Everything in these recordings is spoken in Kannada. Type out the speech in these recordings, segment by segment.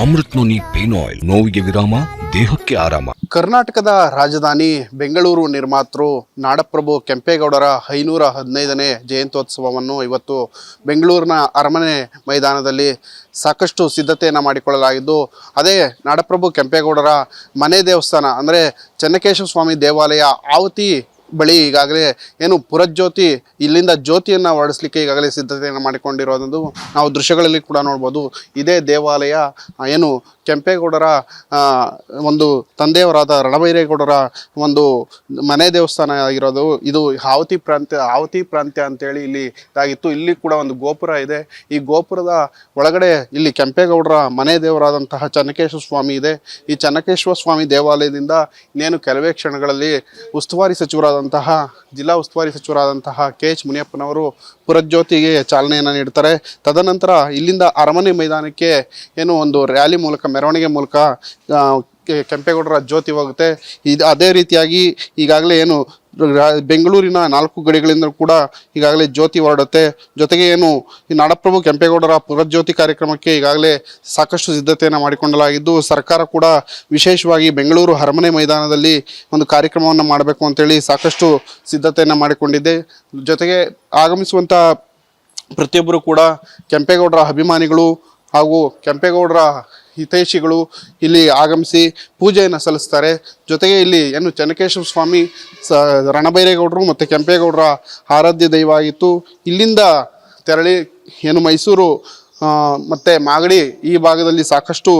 ಅಮೃತ್ ನೋನಿ ಪೇನ್ ಆಯಿಲ್, ನೋವಿಗೆ ವಿರಾಮ, ದೇಹಕ್ಕೆ ಆರಾಮ. ಕರ್ನಾಟಕದ ರಾಜಧಾನಿ ಬೆಂಗಳೂರು ನಿರ್ಮಾತೃ ನಾಡಪ್ರಭು ಕೆಂಪೇಗೌಡರ ಐನೂರ ಹದಿನೈದನೇ ಜಯಂತ್ಯೋತ್ಸವವನ್ನು ಇವತ್ತು ಬೆಂಗಳೂರಿನ ಅರಮನೆ ಮೈದಾನದಲ್ಲಿ ಸಾಕಷ್ಟು ಸಿದ್ಧತೆಯನ್ನು ಮಾಡಿಕೊಳ್ಳಲಾಗಿದ್ದು, ಅದೇ ನಾಡಪ್ರಭು ಕೆಂಪೇಗೌಡರ ಮನೆ ದೇವಸ್ಥಾನ, ಅಂದರೆ ಚನ್ನಕೇಶವ ಸ್ವಾಮಿ ದೇವಾಲಯ, ಆವತಿ ಬಳಿ ಈಗಾಗಲೇ ಏನು ಪುರಜ್ಯೋತಿ ಇಲ್ಲಿಂದ ಜ್ಯೋತಿಯನ್ನು ಹೊರಡಿಸ್ಲಿಕ್ಕೆ ಈಗಾಗಲೇ ಸಿದ್ಧತೆಯನ್ನು ಮಾಡಿಕೊಂಡಿರೋದು ನಾವು ದೃಶ್ಯಗಳಲ್ಲಿ ಕೂಡ ನೋಡ್ಬೋದು. ಇದೇ ದೇವಾಲಯ ಏನು ಕೆಂಪೇಗೌಡರ ಒಂದು ತಂದೆಯವರಾದ ರಣಬೈರೇಗೌಡರ ಒಂದು ಮನೆ ದೇವಸ್ಥಾನ ಆಗಿರೋದು. ಇದು ಆವತಿ ಪ್ರಾಂತ್ಯ ಆವತಿ ಪ್ರಾಂತ್ಯ ಅಂತೇಳಿ ಇಲ್ಲಿ ಇದಾಗಿತ್ತು. ಇಲ್ಲಿ ಕೂಡ ಒಂದು ಗೋಪುರ ಇದೆ. ಈ ಗೋಪುರದ ಒಳಗಡೆ ಇಲ್ಲಿ ಕೆಂಪೇಗೌಡರ ಮನೆ ದೇವರಾದಂತಹ ಚನ್ನಕೇಶ್ವರ ಸ್ವಾಮಿ ಇದೆ. ಈ ಚನ್ನಕೇಶ್ವರ ಸ್ವಾಮಿ ದೇವಾಲಯದಿಂದ ಇನ್ನೇನು ಕೆಲವೇ ಕ್ಷಣಗಳಲ್ಲಿ ಉಸ್ತುವಾರಿ ಸಚಿವರಾದಂತಹ ಜಿಲ್ಲಾ ಉಸ್ತುವಾರಿ ಸಚಿವರಾದಂತಹ ಕೆ ಎಚ್ ಮುನಿಯಪ್ಪನವರು ಪುರಜ್ಯೋತಿಗೆ ಚಾಲನೆಯನ್ನು ನೀಡ್ತಾರೆ. ತದನಂತರ ಇಲ್ಲಿಂದ ಅರಮನೆ ಮೈದಾನಕ್ಕೆ ಏನು ಒಂದು ರ್ಯಾಲಿ ಮೂಲಕ, ಮೆರವಣಿಗೆ ಮೂಲಕ ಕೆಂಪೇಗೌಡರ ಜ್ಯೋತಿ ಹೋಗುತ್ತೆ. ಇದು ಅದೇ ರೀತಿಯಾಗಿ ಈಗಾಗಲೇ ಏನು ಬೆಂಗಳೂರಿನ ನಾಲ್ಕು ಗಡಿಗಳಿಂದ ಕೂಡ ಈಗಾಗಲೇ ಜ್ಯೋತಿ ಹೊರಡುತ್ತೆ. ಜೊತೆಗೆ ಏನು, ಈ ನಾಡಪ್ರಭು ಕೆಂಪೇಗೌಡರ ಪುರಜ್ಯೋತಿ ಕಾರ್ಯಕ್ರಮಕ್ಕೆ ಈಗಾಗಲೇ ಸಾಕಷ್ಟು ಸಿದ್ಧತೆಯನ್ನು ಮಾಡಿಕೊಳ್ಳಲಾಗಿದ್ದು ಸರ್ಕಾರ ಕೂಡ ವಿಶೇಷವಾಗಿ ಬೆಂಗಳೂರು ಅರಮನೆ ಮೈದಾನದಲ್ಲಿ ಒಂದು ಕಾರ್ಯಕ್ರಮವನ್ನು ಮಾಡಬೇಕು ಅಂತೇಳಿ ಸಾಕಷ್ಟು ಸಿದ್ಧತೆಯನ್ನು ಮಾಡಿಕೊಂಡಿದೆ. ಜೊತೆಗೆ ಆಗಮಿಸುವಂಥ ಪ್ರತಿಯೊಬ್ಬರು ಕೂಡ ಕೆಂಪೇಗೌಡರ ಅಭಿಮಾನಿಗಳು ಹಾಗೂ ಕೆಂಪೇಗೌಡರ ಹಿತೈಷಿಗಳು ಇಲ್ಲಿ ಆಗಮಿಸಿ ಪೂಜೆಯನ್ನು ಸಲ್ಲಿಸ್ತಾರೆ. ಜೊತೆಗೆ ಇಲ್ಲಿ ಏನು ಚೆನ್ನಕೇಶವ ಸ್ವಾಮಿ ಸ ರಣಬೈರೇಗೌಡರು ಮತ್ತು ಕೆಂಪೇಗೌಡರ ಆರಾಧ್ಯ ದೈವ ಆಗಿತ್ತು. ಇಲ್ಲಿಂದ ತೆರಳಿ ಏನು ಮೈಸೂರು ಮತ್ತು ಮಾಗಡಿ ಈ ಭಾಗದಲ್ಲಿ ಸಾಕಷ್ಟು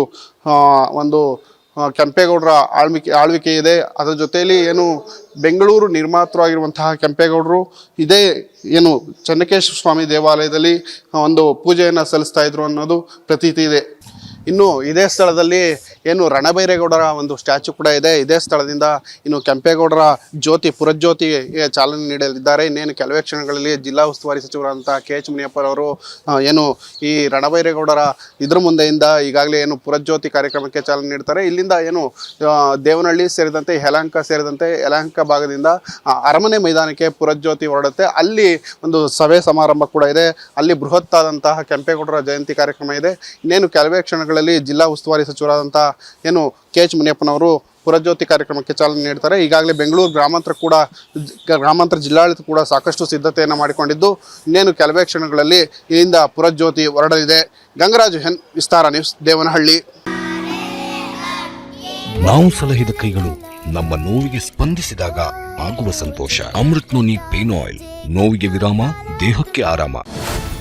ಒಂದು ಕೆಂಪೇಗೌಡರ ಆಳ್ವಿಕೆ ಆಳ್ವಿಕೆ ಇದೆ. ಅದರ ಜೊತೆಯಲ್ಲಿ ಏನು ಬೆಂಗಳೂರು ನಿರ್ಮಾತೃ ಆಗಿರುವಂತಹ ಕೆಂಪೇಗೌಡರು, ಇದೇ ಏನು ಚೆನ್ನಕೇಶ್ವರ ಸ್ವಾಮಿ ದೇವಾಲಯದಲ್ಲಿ ಒಂದು ಪೂಜೆಯನ್ನು ಸಲ್ಲಿಸ್ತಾ ಇದ್ರು ಅನ್ನೋದು ಪ್ರತೀತಿ ಇದೆ. ಇನ್ನು ಇದೇ ಸ್ಥಳದಲ್ಲಿ ಏನು ರಣಬೈರೇಗೌಡರ ಒಂದು ಸ್ಟ್ಯಾಚು ಕೂಡ ಇದೆ. ಇದೇ ಸ್ಥಳದಿಂದ ಇನ್ನು ಕೆಂಪೇಗೌಡರ ಜ್ಯೋತಿ, ಪುರಜ್ಯೋತಿ ಚಾಲನೆ ನೀಡಲಿದ್ದಾರೆ. ಇನ್ನೇನು ಕೆಲವೇ ಕ್ಷಣಗಳಲ್ಲಿ ಜಿಲ್ಲಾ ಉಸ್ತುವಾರಿ ಸಚಿವರಾದಂಥ ಕೆ ಎಚ್ ಮುನಿಯಪ್ಪರವರು ಏನು ಈ ರಣಬೈರೇಗೌಡರ ಇದ್ರ ಮುಂದೆಯಿಂದ ಈಗಾಗಲೇ ಏನು ಪುರಜ್ಯೋತಿ ಕಾರ್ಯಕ್ರಮಕ್ಕೆ ಚಾಲನೆ ನೀಡ್ತಾರೆ. ಇಲ್ಲಿಂದ ಏನು ದೇವನಹಳ್ಳಿ ಸೇರಿದಂತೆ, ಯಲಹಂಕ ಸೇರಿದಂತೆ, ಯಲಹಂಕ ಭಾಗದಿಂದ ಅರಮನೆ ಮೈದಾನಕ್ಕೆ ಪುರಜ್ಯೋತಿ ಹೊರಡುತ್ತೆ. ಅಲ್ಲಿ ಒಂದು ಸಭೆ ಸಮಾರಂಭ ಕೂಡ ಇದೆ. ಅಲ್ಲಿ ಬೃಹತ್ತಾದಂತಹ ಕೆಂಪೇಗೌಡರ ಜಯಂತಿ ಕಾರ್ಯಕ್ರಮ ಇದೆ. ಇನ್ನೇನು ಕೆಲವೇ ಕ್ಷಣಗಳಲ್ಲಿ ಜಿಲ್ಲಾ ಉಸ್ತುವಾರಿ ಸಚಿವರಾದಂಥ ಏನು ಕೆ ಎಚ್ ಮುನಿಯಪ್ಪನವರು ಪುರಜ್ಯೋತಿ ಕಾರ್ಯಕ್ರಮಕ್ಕೆ ಚಾಲನೆ ನೀಡ್ತಾರೆ. ಈಗಾಗಲೇ ಬೆಂಗಳೂರು ಗ್ರಾಮಾಂತರ ಕೂಡ ಗ್ರಾಮಾಂತರ ಜಿಲ್ಲಾಡಳಿತ ಕೂಡ ಸಾಕಷ್ಟು ಸಿದ್ಧತೆಯನ್ನು ಮಾಡಿಕೊಂಡಿದ್ದು, ಇನ್ನೇನು ಕೆಲವೇ ಕ್ಷಣಗಳಲ್ಲಿ ಇಲ್ಲಿಂದ ಪುರಜ್ಯೋತಿ ಹೊರಡಲಿದೆ. ಗಂಗರಾಜು ಹೆನ್ ವಿಸ್ತಾರ ನ್ಯೂಸ್, ದೇವನಹಳ್ಳಿ. ನಾವು ಸಲಹಿದ ಕೈಗಳು ನಮ್ಮ ನೋವಿಗೆ ಸ್ಪಂದಿಸಿದಾಗ ಆಗುವ ಸಂತೋಷ. ಅಮೃತ್ ನೋನಿ ಪೇನ್ ಆಯಿಲ್, ನೋವಿಗೆ ವಿರಾಮ, ದೇಹಕ್ಕೆ ಆರಾಮ.